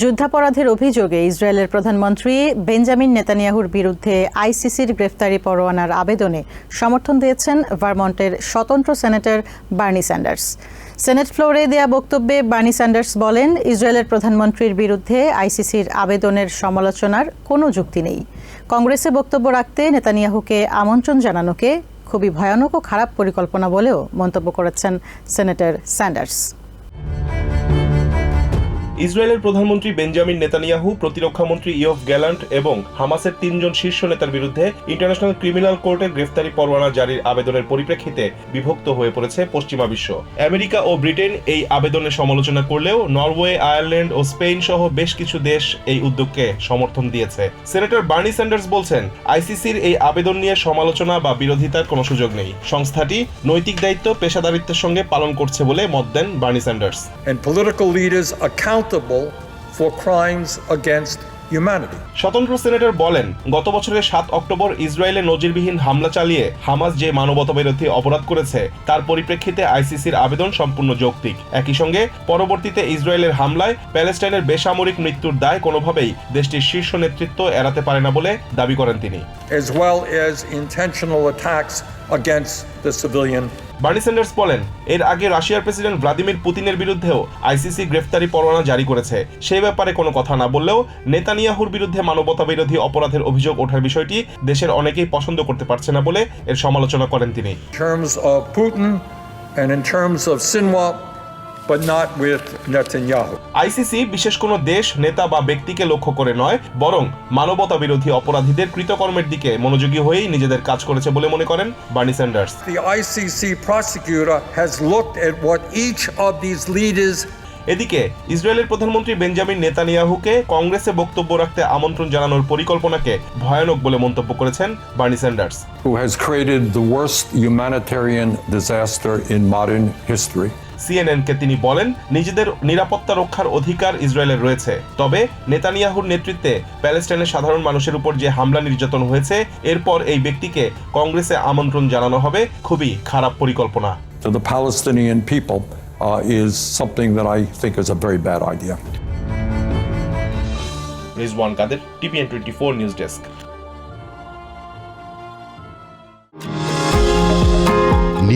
যুদ্ধাপরাধের অভিযোগে ইসরায়েলের প্রধানমন্ত্রী বেঞ্জামিন নেতানিয়াহুর বিরুদ্ধে আইসিসির গ্রেফতারি পরোয়ানার আবেদনে সমর্থন দিয়েছেন ভারমন্টের স্বতন্ত্র সেনেটর বার্নি স্যান্ডার্স। সেনেট ফ্লোরে দেয়া বক্তব্যে বার্নি স্যান্ডার্স বলেন, ইসরায়েলের প্রধানমন্ত্রীর বিরুদ্ধে আইসিসির আবেদনের সমালোচনার কোনো যুক্তি নেই। কংগ্রেসে বক্তব্য রাখতে নেতানিয়াহুকে আমন্ত্রণ জানানোকে খুবই ভয়ানক ও খারাপ পরিকল্পনা বলেও মন্তব্য করেছেন সেনেটর স্যান্ডার্স। ইসরায়েলের প্রধানমন্ত্রী বেঞ্জামিন নেতানিয়াহু, প্রতিরক্ষা মন্ত্রী ইয়ফ গ্যালান্ট এবং হামাসের তিনজন শীর্ষ নেতার বিরুদ্ধে ইন্টারন্যাশনাল ক্রিমিনাল কোর্টের গ্রেফতারি পরোয়ানা জারির আবেদনের পরিপ্রেক্ষিতে বিভক্ত হয়ে পড়েছে পশ্চিমা বিশ্ব। আমেরিকা ও ব্রিটেন এই আবেদনের সমালোচনা করলেও নরওয়ে, আয়ারল্যান্ড ও স্পেন সহ বেশ কিছু দেশ এই উদ্যোগকে সমর্থন দিয়েছে। সেনেটর বার্নি স্যান্ডার্স বলছেন, আইসিসির এই আবেদন নিয়ে সমালোচনা বা বিরোধিতার কোনো সুযোগ নেই। সংস্থাটি নৈতিক দায়িত্ব, পেশাদারিত্বের সঙ্গে পালন করছে বলে মত দেন Bernie Sanders. Accountable for crimes against humanity. স্বতন্ত্র সেনেটর বলেন গত বছরের সাত অক্টোবর ইসরায়েলে নজিরবিহীন হামলা চালিয়ে হামাস যে মানবতাবিরোধী অপরাধ করেছে তার পরিপ্রেক্ষিতে আইসিসির আবেদন সম্পূর্ণ যৌক্তিক একই সঙ্গে পরবর্তীতে ইসরায়েলের হামলায় প্যালেস্টাইনের বেসামরিক মৃত্যুর দায় কোনোভাবেই দেশটির শীর্ষ নেতৃত্ব এড়াতে পারে না বলে দাবি করেন তিনি as well as intentional attacks against the civilian Bernie Sanders বলেন, এর আগে রাশিয়ার প্রেসিডেন্ট ভ্লাদিমির পুতিনের বিরুদ্ধেও আইসিসি গ্রেফতারি পরোয়ানা জারি করেছে। সেই ব্যাপারে কোনো কথা না বললেও নেতানিয়াহুর বিরুদ্ধে মানবতা বিরোধী অপরাধের অভিযোগ ওঠার বিষয়টি দেশের অনেকেই পছন্দ করতে পারছে না বলে এর সমালোচনা করেন তিনি। But not with Netanyahu. ICC বিশেষ কোনো দেশ নেতা বা ব্যক্তিকে লক্ষ্য করে নয় বরং মানবতা বিরোধী অপরাধীদের কৃতকর্মের দিকে মনোযোগী হয়েই নিজেদের কাজ করেছে বলে মনে করেন Bernie Sanders The ICC prosecutor has looked at what each of these leaders এদিকে ইসরায়েলের প্রধানমন্ত্রী বেঞ্জামিন নেতানিয়াহুকে কংগ্রেসে বক্তব্য রাখতে আমন্ত্রণ জানানোর পরিকল্পনাকে ভয়ানক বলে মন্তব্য করেছেন Bernie Sanders who has created the worst humanitarian disaster in modern history. সিএনএনকে তিনি বলেন নিজেদের নিরাপত্তা রক্ষার অধিকার ইসরায়েলের রয়েছে। তবে নেতানিয়াহুর নেতৃত্বে প্যালেস্টাইনের সাধারণ মানুষের উপর যে হামলা নির্যাতন হয়েছে এরপর এই ব্যক্তিকে কংগ্রেসে আমন্ত্রণ জানানো হবে খুবই খারাপ পরিকল্পনা। To the Palestinian people uh, is something that I think is a very bad idea. Rizwan Kader TPN twenty four news desk.